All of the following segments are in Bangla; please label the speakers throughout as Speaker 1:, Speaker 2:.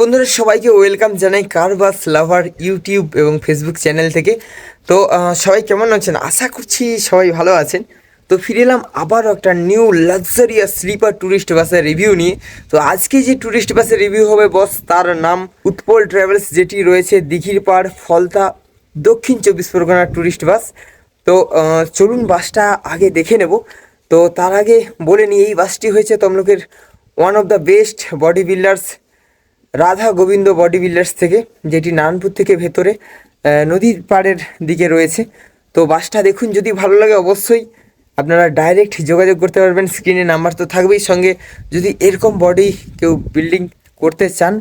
Speaker 1: বন্ধুরা, সবাইকে ওয়েলকাম জানাই কার বাস লাভার ইউটিউব এবং ফেসবুক চ্যানেল থেকে। তো সবাই কেমন আছেন? আশা করছি সবাই ভালো আছেন। তো ফিরে এলাম আবারও একটা নিউ লাক্সারিয়াস স্লিপার ট্যুরিস্ট বাসের রিভিউ নিয়ে। তো আজকে যে ট্যুরিস্ট বাসের রিভিউ হবে বস তার নাম উৎপল ট্রাভেলস যেটি রয়েছে দিঘির পাড়, ফলতা, দক্ষিণ চব্বিশ পরগনার ট্যুরিস্ট বাস। তো চলুন বাসটা আগে দেখে নেব। তো, তার আগে বলে নিই, এই বাসটি হয়েছে তমলুকের one of the best body builders Radha Gobinda body builders থেকে, যেটি নারায়ণপুর থেকে ভেতরে নদীর পাড়ের দিকে রয়েছে। তো বাসটা দেখুন, যদি ভালো লাগে অবশ্যই আপনারা ডাইরেক্ট যোগাযোগ করতে পারবেন। স্ক্রিনে নাম্বার তো থাকবেই। সঙ্গে যদি এরকম বডি কেউ বিল্ডিং করতে চান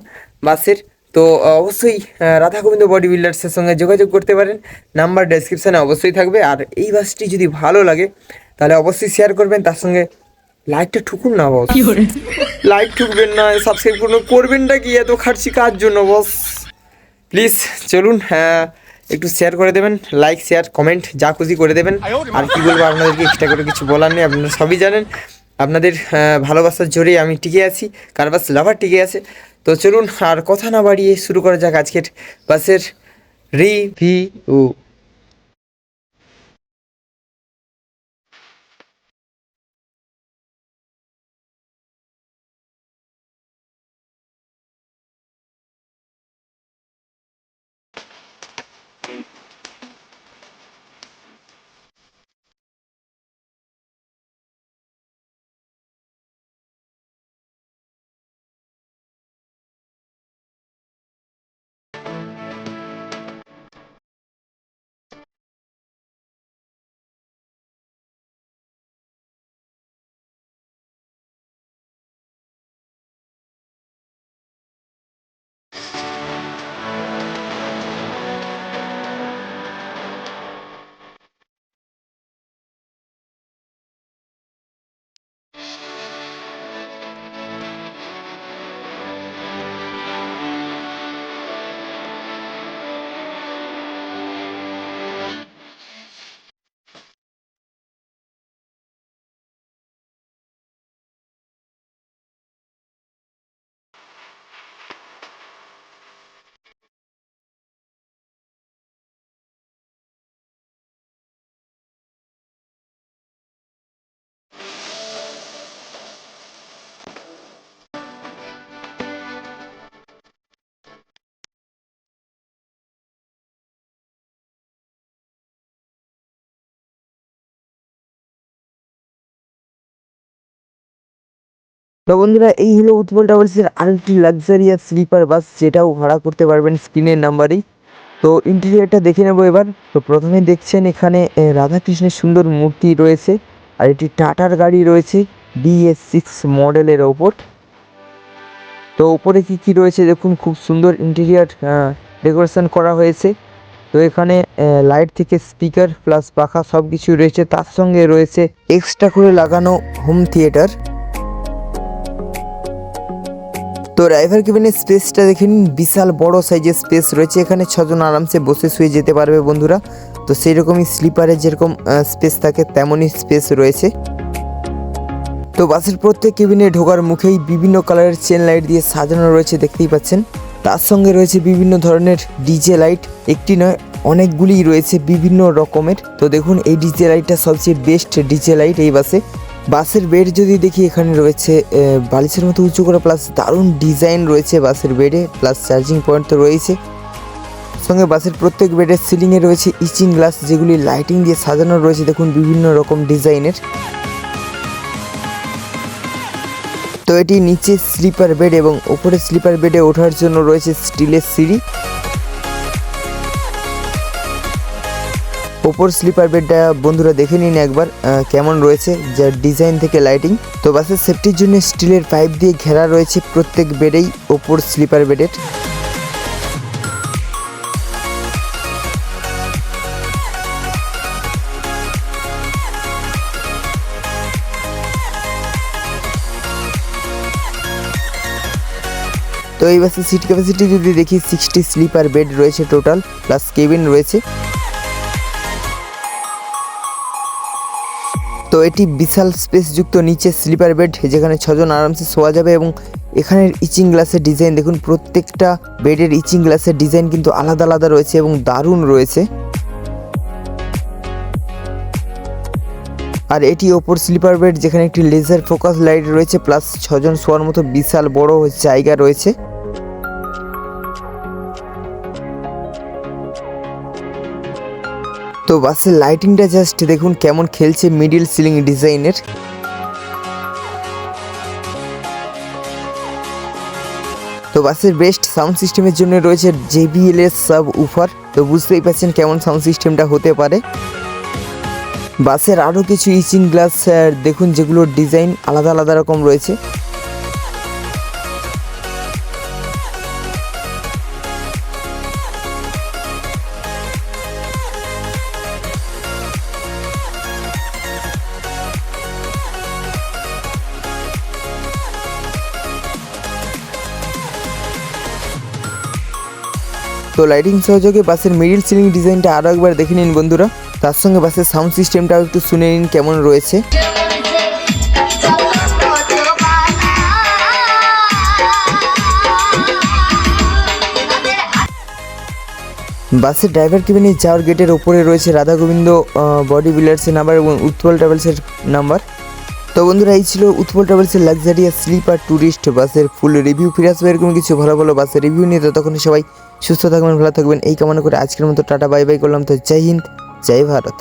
Speaker 1: বাসের, তো অবশ্যই রাধা গোবিন্দ বডি বিল্ডার্সের সঙ্গে যোগাযোগ করতে পারেন। নাম্বার ডেসক্রিপশানে অবশ্যই থাকবে। আর এই বাসটি যদি ভালো লাগে, তাহলে অবশ্যই শেয়ার করবেন। তার সঙ্গে লাইকটা ঠুকুন না বস লাইক ঠুকবেন না সাবস্ক্রাইব করুন। করবেনটা কি? এত খাটছি কার জন্য বস প্লিজ চলুন হ্যাঁ একটু শেয়ার করে দেবেন। লাইক শেয়ার কমেন্ট যা খুশি করে দেবেন। আর কি বলব আপনাদেরকে এক্সট্রা করে কিছু বলার নেই আপনারা সবই জানেন। আপনাদের আহ, ভালোবাসার জোরেই আমি টিকে আছি কারবাস লাভার টিকে আছে। তো চলুন আর কথা না বাড়িয়ে শুরু করা যাক আজকের বাসের রিভিউ তো বন্ধুরা, এই হলো উৎপল ট্রাভেলসের আরেকটি লাক্সারিয়াস স্লিপার বাস যেটাও ভাড়া করতে পারবেন স্ক্রিনের নাম্বারেই তো ইন্টেরিয়ারটা দেখে নেব এবার। তো প্রথমে দেখছেন এখানে রাধাকৃষ্ণের সুন্দর মূর্তি রয়েছে, আর এটি টাটার গাড়ি রয়েছে ডিএস সিক্স মডেলের ওপর। তো ওপরে কি কি রয়েছে দেখুন, খুব সুন্দর ইন্টেরিয়ার ডেকোরেশন করা হয়েছে। তো এখানে লাইট থেকে স্পিকার প্লাস পাখা সব কিছু রয়েছে। তার সঙ্গে রয়েছে এক্সট্রা করে লাগানো হোম থিয়েটার তো ড্রাইভার কেবিনের স্পেসটা দেখে নিন, বিশাল বড় সাইজের স্পেস রয়েছে, এখানে ছজন আরামসে বসে শুয়ে যেতে পারবে বন্ধুরা। তো সেই রকমই স্লিপারে যেরকম স্পেস থাকে, তেমনই স্পেস রয়েছে। তো বাসের প্রত্যেক কেবিনে ঢোকার মুখেই বিভিন্ন কালারের চেন লাইট দিয়ে সাজানো রয়েছে, দেখতেই পাচ্ছেন। তার সঙ্গে রয়েছে বিভিন্ন ধরনের ডিজে লাইট একটি নয়, অনেকগুলিই রয়েছে বিভিন্ন রকমের। তো দেখুন, এই ডিজে লাইটটা সবচেয়ে বেস্ট ডিজে লাইট এই বাসে। বাসের বেড যদি দেখি, এখানে রয়েছে বালিশের মতো উঁচু করা প্লাস দারুণ ডিজাইন রয়েছে বাসের বেডে প্লাস চার্জিং পয়েন্ট তো রয়েছে। সঙ্গে বাসের প্রত্যেক বেডের সিলিংয়ে রয়েছে ইচিং গ্লাস যেগুলি লাইটিং দিয়ে সাজানো রয়েছে। দেখুন, বিভিন্ন রকম ডিজাইনের। তো এটি নিচে স্লিপার বেড এবং ওপরে স্লিপার বেডে ওঠার জন্য রয়েছে স্টিলের সিঁড়ি। ওপর স্লিপার বেডটা বন্ধুরা দেখে নিন একবার কেমন রয়েছে, যার ডিজাইন থেকে লাইটিং। তো বাসের সেফটির জন্য স্টিলের পাইপ দিয়ে ঘেরা রয়েছে প্রত্যেক বেডেই ওপর স্লিপার বেডের। তো এই বাসের সিট ক্যাপাসিটি যদি দেখি সিক্সটি স্লিপার বেড রয়েছে টোটাল প্লাস কেবিন রয়েছে। তো এটি বিশাল স্পেসযুক্ত নিচে স্লিপার বেড, যেখানে ছজন আরামসে শোয়া যাবে এবং এখানের ইচিং গ্লাসের ডিজাইন দেখুন, প্রত্যেকটা বেডের ইচিং গ্লাসের ডিজাইন কিন্তু আলাদা আলাদা রয়েছে এবং দারুণ রয়েছে। আর এটি ওপর স্লিপার বেড, যেখানে একটি লেজার ফোকাস লাইট রয়েছে, প্লাস ছজন শোয়ার মতো বিশাল বড় জায়গা রয়েছে। তো বাসের লাইটিংটা জাস্ট দেখুন কেমন খেলছে মিডিল সিলিং ডিজাইনের তো বাসের বেস্ট সাউন্ড সিস্টেমের জন্য রয়েছে জেবিএল এর সাব উফার তো বুঝতেই পারছেন কেমন সাউন্ড সিস্টেমটা হতে পারে। বাসের আরও কিছু ইচিং গ্লাস দেখুন যেগুলোর ডিজাইন আলাদা আলাদা রকম রয়েছে। তো লাইটিং সহযোগে বাসের মিডিল সিলিং ডিজাইনটা আরও একবার দেখে নিন বন্ধুরা। তার সঙ্গে বাসের সাউন্ড সিস্টেমটাও একটু শুনে নিন কেমন রয়েছে। বাসের ড্রাইভার কেবিনে যাওয়ার গেটের ওপরে রয়েছে রাধা গোবিন্দ বডি বিল্ডার্সের নাম্বার এবং উৎপল ট্রাভেলসের নাম্বার তো বন্ধুরা, এই ছিল উৎপল ট্রাভেলসের লাক্সারিয়াস স্লিপার ট্যুরিস্ট বাসের ফুল রিভিউ ফিরে আসবে এরকম কিছু ভালো ভালো বাসের রিভিউ নিয়ে। তো তখনই সবাই সুস্থ থাকবেন, ভালো থাকবেন। এই কামনা করে আজকের মতো টাটা বাই বাই করলাম। তো জয় হিন্দ, জয় ভারত।